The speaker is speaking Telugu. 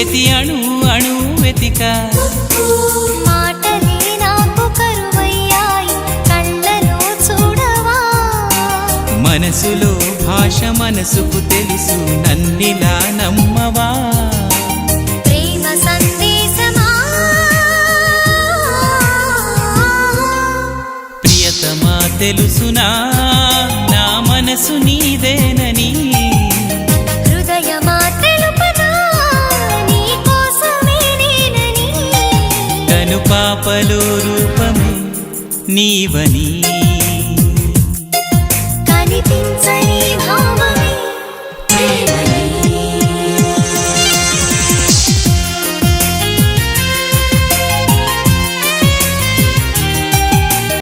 ప్రతి అణు అణు వెతిక. మనసులో భాష మనసుకు తెలుసు నన్నిలా నమ్మవా? ప్రేమ సందేశమా? ప్రియతమా తెలుసునా? నా మనసు నీదేనని? పాపలో రూపమే నీవని.